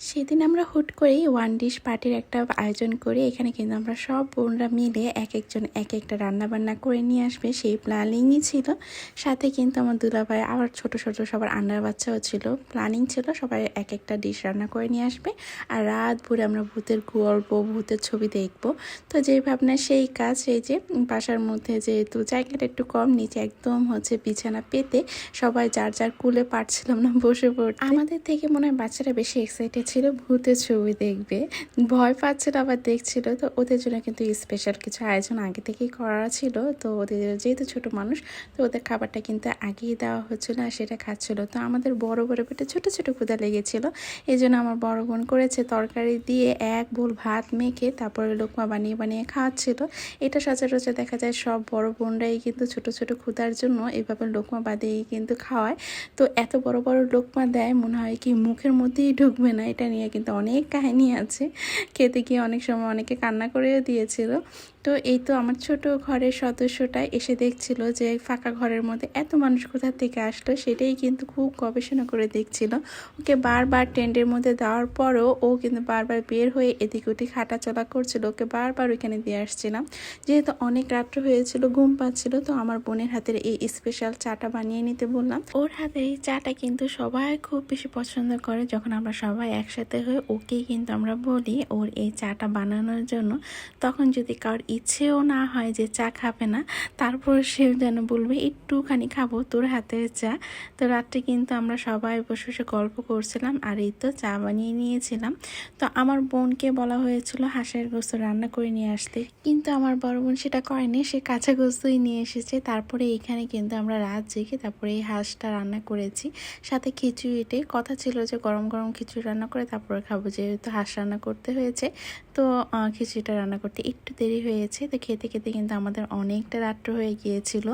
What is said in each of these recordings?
সেদিন আমরা হুট করেই ওয়ান ডিশ পার্টির একটা আয়োজন করে এখানে কিন্তু আমরা সব বোনরা মিলে এক একজন এক একটা রান্না বান্না করে নিয়ে আসবে। সেই প্ল্যানিংই ছিল। সাথে কিন্তু আমার দুলাভাই, আবার ছোট ছোট সবার আন্ডার বাচ্চাও ছিল। প্ল্যানিং ছিল, সবাই এক একটা ডিশ রান্না করে নিয়ে আসবে। আর রাত ভরে আমরা ভূতের গল্প, ভূতের ছবি দেখব। তো যেই ভাবনা, সেই কাজ, এই যে বাসার মধ্যে যেহেতু জায়গাটা একটু কম, নিচে একদম হচ্ছে বিছানা পেতে সবাই যার যার কুলে পারছিলাম না বসে পড়তে। আমাদের থেকে মনে হয় বাচ্চারা বেশি এক্সাইটেড ছিল, ভূতের ছবি দেখবে। ভয় পাচ্ছিল, আবার দেখছিল। তো ওদের জন্য কিন্তু স্পেশাল কিছু আয়োজন আগে থেকেই করা ছিল। তো ওদের যেহেতু ছোট মানুষ, তো ওদের খাবারটা কিন্তু আগেই দেওয়া হচ্ছিল আর সেটা খাচ্ছিল। তো আমাদের বড় বড় পেটে ছোট ছোট ক্ষুদা লেগেছিল। এই জন্য আমার বড় বোন করেছে তরকারি দিয়ে এক বোল ভাত মেখে তারপরে লোকমা বানিয়ে বানিয়ে খাওয়াচ্ছিল। এটা সচরাচর দেখা যায় সব বড় বোনরাই কিন্তু ছোট ছোট ক্ষুদার জন্য এভাবে লোকমা বাদিয়েই কিন্তু খাওয়ায়। তো এত বড় বড় লোকমা দেয়, মনে হয় কি মুখের মধ্যেই ঢুকবে না। এটা নিয়ে কিন্তু অনেক কাহিনী আছে। খেতে গিয়ে অনেক সময় অনেকে কান্না করেও দিয়েছিল। তো এই তো আমার ছোট ঘরের সদস্যটা এসে দেখছিল যে ফাঁকা ঘরের মধ্যে এত মানুষ কোথা থেকে আসলো সেটাই কিন্তু খুব গবেষণা করে দেখছিল। ওকে বারবার টেন্টের মধ্যে দেওয়ার পরও ও কিন্তু বারবার বের হয়ে এদিক ওদিক হাঁটা চলা করছিল। ওকে বারবার ওইখানে দিয়ে আসছিলাম। যেহেতু অনেক রাত্র হয়েছিল, ঘুম পাচ্ছিল, তো আমার বোনের হাতের এই স্পেশাল চাটা বানিয়ে নিতে বললাম। ওর হাতের এই চাটা কিন্তু সবাই খুব বেশি পছন্দ করে। যখন আমরা সবাই একসাথে হয়ে ওকেই কিন্তু আমরা বলি ওর এই চাটা বানানোর জন্য। তখন যদি কারোর ইচ্ছেও না হয় যে চা খাবে না, তারপর সে যেন বলবে, একটুখানি খাব তোর হাতের চা। তো রাত্রে কিন্তু আমরা সবাই বসে বসে গল্প করছিলাম আর এই তো চা বানিয়ে নিয়েছিলাম। তো আমার বোনকে বলা হয়েছিল, হাঁসের গোস্ত রান্না করে নিয়ে আসতে। কিন্তু আমার বড় বোন সেটা করেনি, সে কাঁচা গোস্তই নিয়ে এসেছে। তারপরে এখানে কিন্তু আমরা রাত জেগে তারপরে এই হাঁসটা রান্না করেছি। সাথে খিচুড়ি খিচুড়িতে কথা ছিল যে গরম গরম খিচুড়ি রান্না করে তারপরে খাব, যেহেতু হাঁস রান্না করতে হয়েছে। তো খিচুড়িটা রান্না করতে একটু দেরি হয়েছে। তো খেতে খেতে কিন্তু আমাদের অনেকটা রাত্র হয়ে গিয়েছিল।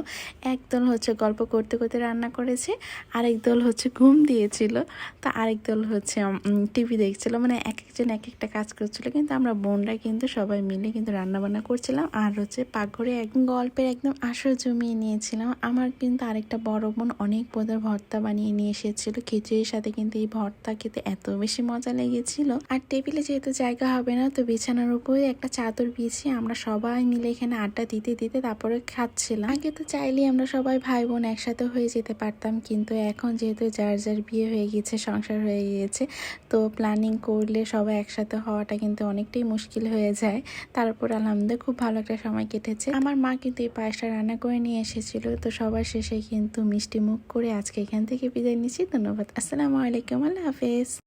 একদল হচ্ছে গল্প করতে করতে রান্না করেছে, আরেক দল হচ্ছে ঘুম দিয়েছিল। তা আরেক দল হচ্ছে টিভি দেখছিল। মানে এক একজন এক একটা কাজ করছিল। কিন্তু আমরা বোনরা কিন্তু সবাই মিলে কিন্তু রান্না বান্না করছিলাম। আর হচ্ছে পাকঘরে একদম গল্পের একদম আসর জমিয়ে নিয়েছিলাম। আমার কিন্তু আরেকটা বড় বোন অনেক পদের ভর্তা বানিয়ে নিয়ে এসেছিল। খিচুড়ির সাথে কিন্তু এই ভর্তা খেতে এত বেশি মজা লেগেছিল। আর টেবিলে যেহেতু জায়গা হবে না, তো বিছানার উপরে একটা চাদর বিছিয়ে আমরা সবাই মিলে এখানে আড্ডা দিতে দিতে তারপরে খাচ্ছিলাম। আগে তো চাইলেই আমরা সবাই ভাই বোন একসাথে হয়ে যেতে পারতাম, কিন্তু এখন যেহেতু যার যার বিয়ে হয়ে গিয়েছে সংসার হয়ে গিয়েছে, তো প্ল্যানিং করলে সবাই একসাথে হওয়াটা কিন্তু অনেকটাই মুশকিল হয়ে যায়। তারপর আলহামদুলিল্লাহ খুব ভালো একটা সময় কেটেছে। আমার মা কিন্তু এই পায়েসটা রান্না করে নিয়ে এসেছিল, তো সবার শেষে কিন্তু মিষ্টি মুখ করে আজকে এখান থেকে বিদায় নিচ্ছি। ধন্যবাদ। আসসালামু আলাইকুম। আল্লাহ হাফেজ।